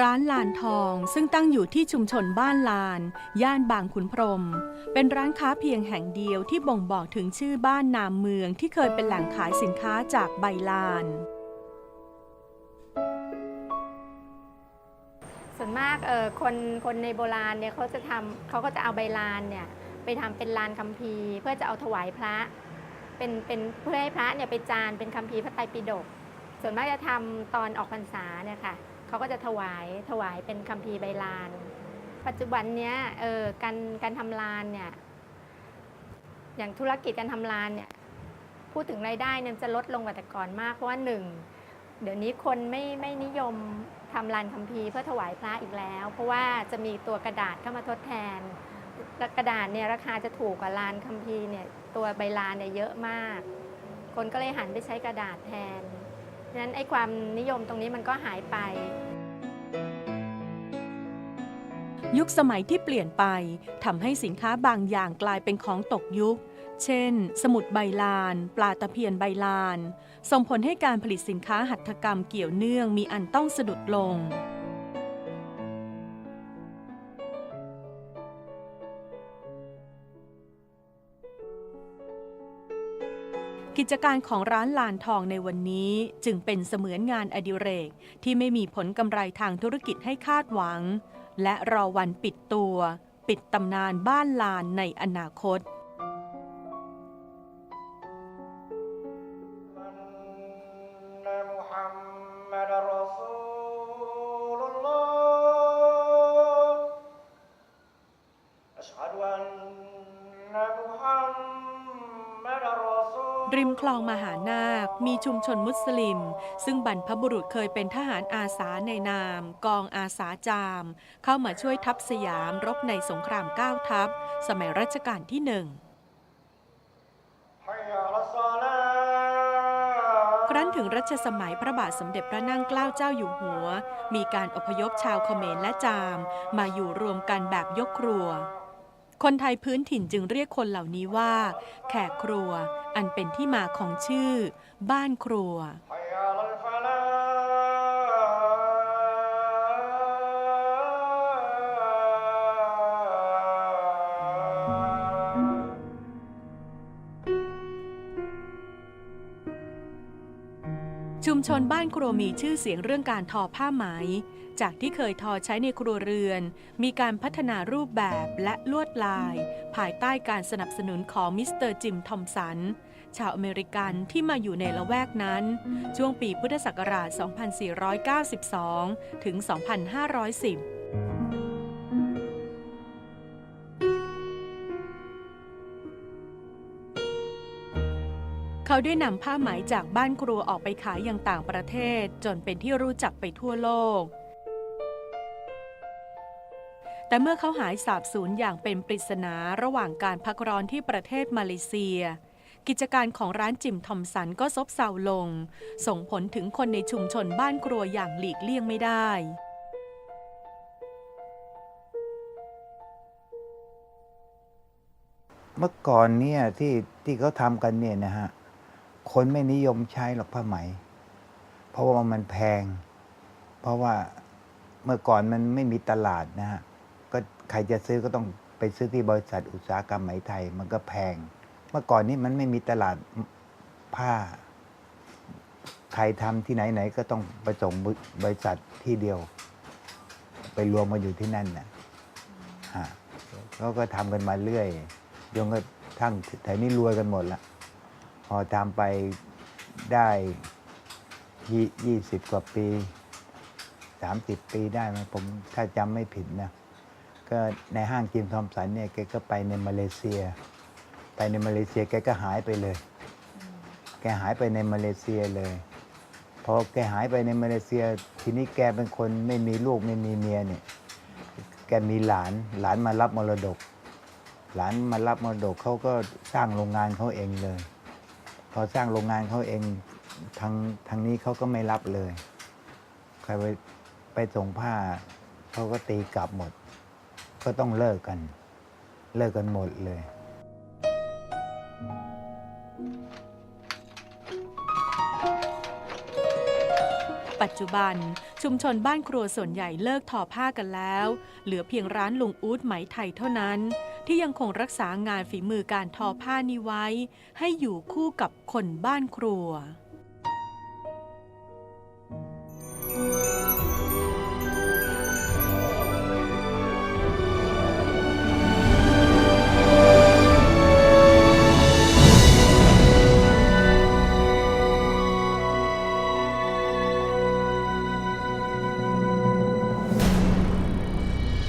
ร้านลานทองซึ่งตั้งอยู่ที่ชุมชนบ้านลาน ย่านบางขุนพรม เป็นร้านค้าเพียงแห่งเดียวที่บ่งบอกถึงชื่อบ้านนามเมืองที่เคยเป็นแหล่งขายสินค้าจากใบลาน ส่วนมากเออคนคนในโบราณเนี่ยเขาจะทำเขาก็จะเอาใบลานเนี่ยไปทำเป็นลานคัมภีร์ เพื่อจะเอาถวายพระเป็นเป็นเพื่อให้พระเนี่ยไปจานเป็นคัมภีร์พระไตรปิฎกส่วนมากจะทำตอนออกพรรษาเนี่ยค่ะ เขาก็จะถวายถวายเป็นคัมภีร์ใบลาน ปัจจุบันเนี้ยเออการการทำลานเนี่ยอย่างธุรกิจการทำลานเนี่ยพูดถึงรายได้เนี่ยจะลดลงกว่าแต่ก่อนมากเพราะว่าหนึ่งเดี๋ยวนี้คนไม่ไม่นิยมทำลานคัมภีร์เพื่อถวายพระอีกแล้ว เพราะว่าจะมีตัวกระดาษเข้ามาทดแทนกระดาษเนี่ยราคาจะถูกกว่าลานคัมภีร์เนี่ยตัวใบลานเนี่ยเยอะมาก คนก็เลยหันไปใช้กระดาษแทน ฉะนั้นไอ้ความนิยมตรงนี้มันก็หายไป ยุคสมัยที่เปลี่ยนไปทำให้สินค้าบางอย่างกลายเป็นของตกยุค เช่น สมุดใบลาน ปลาตะเพียนใบลาน ส่งผลให้การผลิตสินค้าหัตถกรรมเกี่ยวเนื่องมีอันต้องสะดุดลง กิจการของร้านลานทองในวันนี้จึงเป็นเสมือนงานอดิเรกที่ไม่มีผลกำไรทางธุรกิจให้คาดหวัง และรอวันปิดตัว ปิดตำนานบ้านลานในอนาคตอัชฮะดุอันนะมุฮัม ริมคลองมหานาค มีชุมชนมุสลิม ซึ่งบรรพบุรุษเคยเป็นทหารอาสาในนาม กองอาสาจาม เข้ามาช่วยทัพสยามรบในสงครามก้าทัพ สมัยรัชกาลที่หนึ่งครั้นถึงรัชสมัยพระบาทสมเด็จพระนั่งเกล้าเจ้าอยู่หัว มีการอพยพชาวเขมรและจาม มาอยู่รวมกันแบบยกครัว คนไทยพื้นถิ่นจึงเรียกคนเหล่านี้ว่า แขกครัว อันเป็นที่มาของชื่อ บ้านครัว ชุมชนบ้านครัวมีชื่อเสียงเรื่องการทอผ้าไหม จากที่เคยทอใช้ในครัวเรือน มีการพัฒนารูปแบบและลวดลาย ภายใต้การสนับสนุนของมิสเตอร์จิมทอมสัน ชาวอเมริกันที่มาอยู่ในละแวกนั้น ช่วงปีพุทธศักราช 2492 ถึง 2510 เขาได้นำผ้าไหมจากบ้านครัวออกไปขายยังต่างประเทศ จนเป็นที่รู้จักไปทั่วโลก แต่เมื่อเขาหายสาบสูญอย่างเป็นปริศนาระหว่างการพักร้อนที่ประเทศมาเลเซีย กิจการของร้านจิมทอมสันก็ซบเซาลง ส่งผลถึงคนในชุมชนบ้านครัวอย่างหลีกเลี่ยงไม่ได้เมื่อก่อนเนี่ยที่ที่เขาทำกันเนี่ยนะฮะ คนไม่นิยมใช้หรอกผ้าไหม เพราะว่ามันแพง เพราะว่าเมื่อก่อนมันไม่มีตลาดนะฮะก็ใครจะซื้อก็ต้องไปซื้อที่บริษัทอุตสาหกรรมไหมไทย มันก็แพง เมื่อก่อนนี้มันไม่มีตลาดผ้า ใครทำที่ไหนไหนก็ต้องไปส่งบริษัทที่เดียว ไปรวมมาอยู่ที่นั่นนะฮะเขาก็ทำกันมาเรื่อยจนกระทั่งแถวนี้รวยกันหมดละ พอทำไปได้ยี่สิบกว่าปีสามสิบปีได้ไหมผมถ้าจำไม่ผิดนะ ก็ในห้างจิมทอมสันเนี่ยแกก็ไปในมาเลเซีย ไปในมาเลเซียแกก็หายไปเลย แกหายไปในมาเลเซียเลยพอแกหายไปในมาเลเซีย ทีนี้แกเป็นคนไม่มีลูกไม่มีเมียเนี่ยแกมีหลานหลานมารับมรดก หลานมารับมรดกเขาก็สร้างโรงงานเขาเองเลย อสร้างโรงงานเขาเองทางทางนี้เขาก็ไม่รับเลย ใครไปไปส่งผ้าเขาก็ตีกลับหมด ก็ต้องเลิกกัน เลิกกันหมดเลย ปัจจุบันชุมชนบ้านครัวส่วนใหญ่เลิกทอผ้ากันแล้ว เหลือเพียงร้านลุงอู๊ดไหมไทยเท่านั้น ที่ยังคงรักษางานฝีมือการทอผ้านี้ไว้ ให้อยู่คู่กับคนบ้านครัว